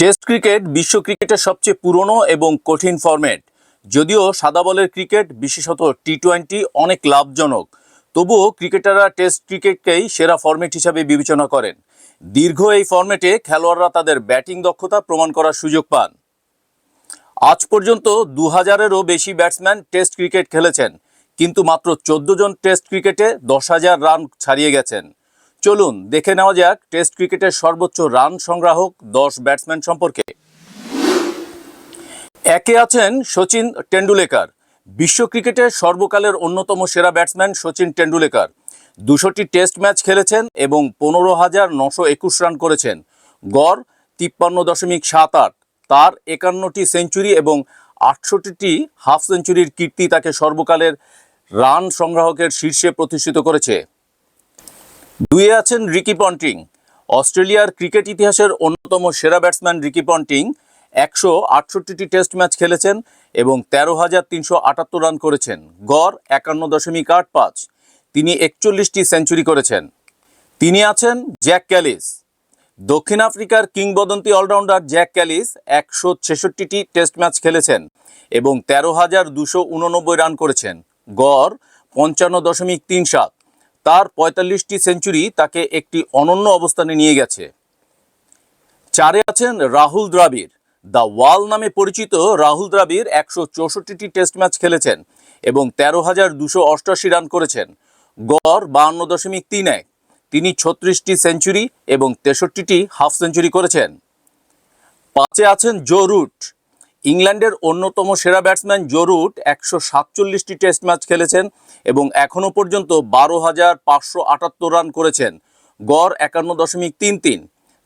Test cricket বিশ্ব ক্রিকেটের সবচেয়ে পুরনো এবং কঠিন ফরম্যাট। যদিও সাদা বলের ক্রিকেট, বিশেষত টি টোয়েন্টি অনেক লাভজনক। তবুও ক্রিকেটাররা টেস্ট ক্রিকেটকেই সেরা ফরম্যাট হিসাবে বিবেচনা করেন। দীর্ঘ এই ফরম্যাটে খেলোয়াড়রা তাদের ব্যাটিং দক্ষতা প্রমাণ করার সুযোগ পান। আজ পর্যন্ত দু হাজারেরও বেশি ব্যাটসম্যান টেস্ট ক্রিকেট খেলেছেন, কিন্তু মাত্র চোদ্দ জন টেস্ট ক্রিকেটে দশ হাজার রান ছাড়িয়ে গেছেন। চলুন দেখে নেওয়া যাক টেস্ট ক্রিকেটের সর্বোচ্চ রান সংগ্রাহক দশ ব্যাটসম্যান সম্পর্কে। একে আছেন সচিন টেন্ডুলেকার, বিশ্ব ক্রিকেটের সর্বকালের অন্যতম সেরা ব্যাটসম্যান সচিন টেন্ডুলেকার। দুশোটি টেস্ট ম্যাচ খেলেছেন এবং পনেরো হাজার নশো একুশ রান করেছেন। গড় তিপ্পান্ন দশমিক সাত আট, তার একান্নটি সেঞ্চুরি এবং আটষট্টিটি হাফ সেঞ্চুরির কীর্তি তাকে সর্বকালের রান সংগ্রাহকের শীর্ষে প্রতিষ্ঠিত করেছে। দুয়ে আছেন রিকি পন্টিং। অস্ট্রেলিয়ার ক্রিকেট ইতিহাসের অন্যতম সেরা ব্যাটসম্যান রিকি পন্টিং একশো আটষট্টিটি টেস্ট ম্যাচ খেলেছেন এবং তেরো হাজার তিনশো আটাত্তর রান করেছেন। গড় একান্ন দশমিক আট পাঁচ। তিনি একচল্লিশটি সেঞ্চুরি করেছেন। তিনি আছেন জ্যাক ক্যালিস। দক্ষিণ আফ্রিকার কিংবদন্তি অলরাউন্ডার জ্যাক ক্যালিস একশো ছেষট্টিটি টেস্ট ম্যাচ খেলেছেন এবং তেরো হাজার দুশো উননব্বই রান করেছেন। গড় পঞ্চান্ন দশমিক তিন সাত। তার পঁয়তাল্লিশটি সেঞ্চুরি তাকে একটি অনন্য অবস্থানে নিয়ে গেছে। চারে আছেন রাহুল দ্রাবিড়। দ্য ওয়াল নামে পরিচিত রাহুল দ্রাবিড় একশো চৌষট্টিটি টেস্ট ম্যাচ খেলেছেন এবং তেরো হাজার দুশো অষ্টআশি রান করেছেন। গড় বাহান্ন দশমিক তিন এক। তিনি ছত্রিশটি সেঞ্চুরি এবং তেষট্টিটি হাফ সেঞ্চুরি করেছেন। পাঁচে আছেন জো রুট। ইংল্যান্ডের অন্যতম সেরা ব্যাটসম্যান জো রুট একশো সাতচল্লিশটি টেস্ট ম্যাচ খেলেছেন এবং এখনও পর্যন্ত বারো হাজার পাঁচশো আটাত্তর রান করেছেন। গড় একান্ন দশমিক তিন তিন।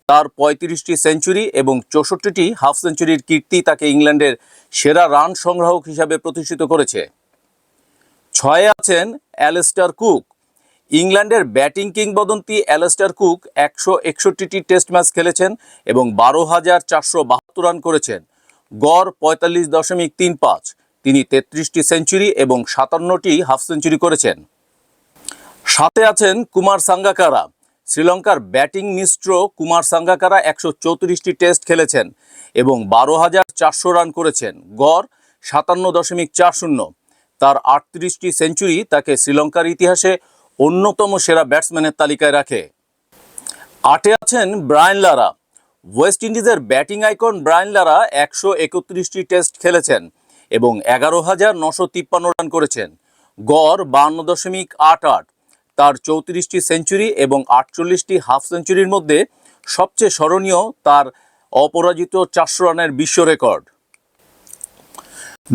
তার পঁয়ত্রিশটি সেঞ্চুরি এবং চৌষট্টিটি হাফ সেঞ্চুরির কীর্তি তাকে ইংল্যান্ডের সেরা রান সংগ্রাহক হিসাবে প্রতিষ্ঠিত করেছে। ছয়ে আছেন অ্যালেস্টার কুক। ইংল্যান্ডের ব্যাটিং কিংবদন্তি অ্যালেস্টার কুক একশো একষট্টিটি টেস্ট ম্যাচ খেলেছেন এবং বারো হাজার চারশো বাহাত্তর রান করেছেন। গড় পঁয়তাল্লিশ দশমিক তিন পাঁচ। তিনি তেত্রিশটি সেঞ্চুরি এবং সাতান্নটি হাফ সেঞ্চুরি করেছেন। সাথে আছেন কুমার সাঙ্গাকারা। শ্রীলঙ্কার ব্যাটিং মিশ্র কুমার সাঙ্গাকারা একশো চৌত্রিশটি টেস্ট খেলেছেন এবং বারো হাজার চারশো রান করেছেন। গড় সাতান্ন দশমিক চার শূন্য। তার আটত্রিশটি সেঞ্চুরি তাকে শ্রীলঙ্কার ইতিহাসে অন্যতম সেরা ব্যাটসম্যানের তালিকায় রাখে। আটে আছেন ব্রায়ান লারা। ওয়েস্ট ইন্ডিজের ব্যাটিং আইকন ব্রায়ান লারা একশো একত্রিশটি টেস্ট খেলেছেন এবং এগারো হাজার নশো তিপ্পান্ন রান করেছেন। গড় বান্ন দশমিক আট আট, তার চৌত্রিশটি সেঞ্চুরি এবং আটচল্লিশটি হাফ সেঞ্চুরির মধ্যে সবচেয়ে স্মরণীয় তার অপরাজিত চারশো রানের বিশ্ব রেকর্ড।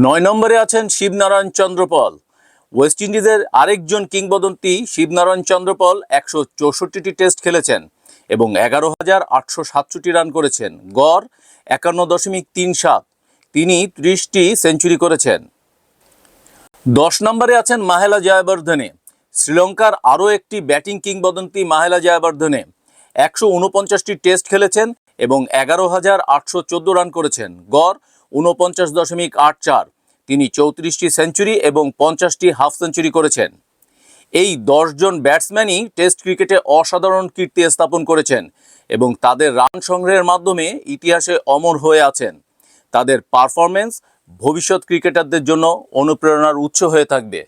নয় নম্বরে আছেন শিবনারায়ণ চন্দ্রপল। ওয়েস্ট ইন্ডিজের আরেকজন কিংবদন্তি শিবনারায়ণ চন্দ্রপল একশো চৌষট্টিটি টেস্ট খেলেছেন। এবং এগারো হাজার আটশো সাতষট্টি রান করেছেন। গড় একান্ন দশমিক তিন সাত। তিনি ত্রিশটি সেঞ্চুরি করেছেন। দশ নম্বরে আছেন মাহেলা জয়াবর্ধনে। শ্রীলঙ্কার আরও একটি ব্যাটিং কিংবদন্তি মাহেলা জয়াবর্ধনে। একশো উনপঞ্চাশটি টেস্ট খেলেছেন এবং এগারো হাজার আটশো চোদ্দ রান করেছেন। গড় উনপঞ্চাশ দশমিক আট চার। তিনি চৌত্রিশটি সেঞ্চুরি এবং পঞ্চাশটি হাফ সেঞ্চুরি করেছেন। এই দশজন ব্যাটসম্যানই টেস্ট ক্রিকেটে অসাধারণ কীর্তি স্থাপন করেছেন এবং তাদের রান সংগ্রহের মাধ্যমে ইতিহাসে অমর হয়ে আছেন। তাদের পারফরমেন্স ভবিষ্যৎ ক্রিকেটারদের জন্য অনুপ্রেরণার উৎস হয়ে থাকবে।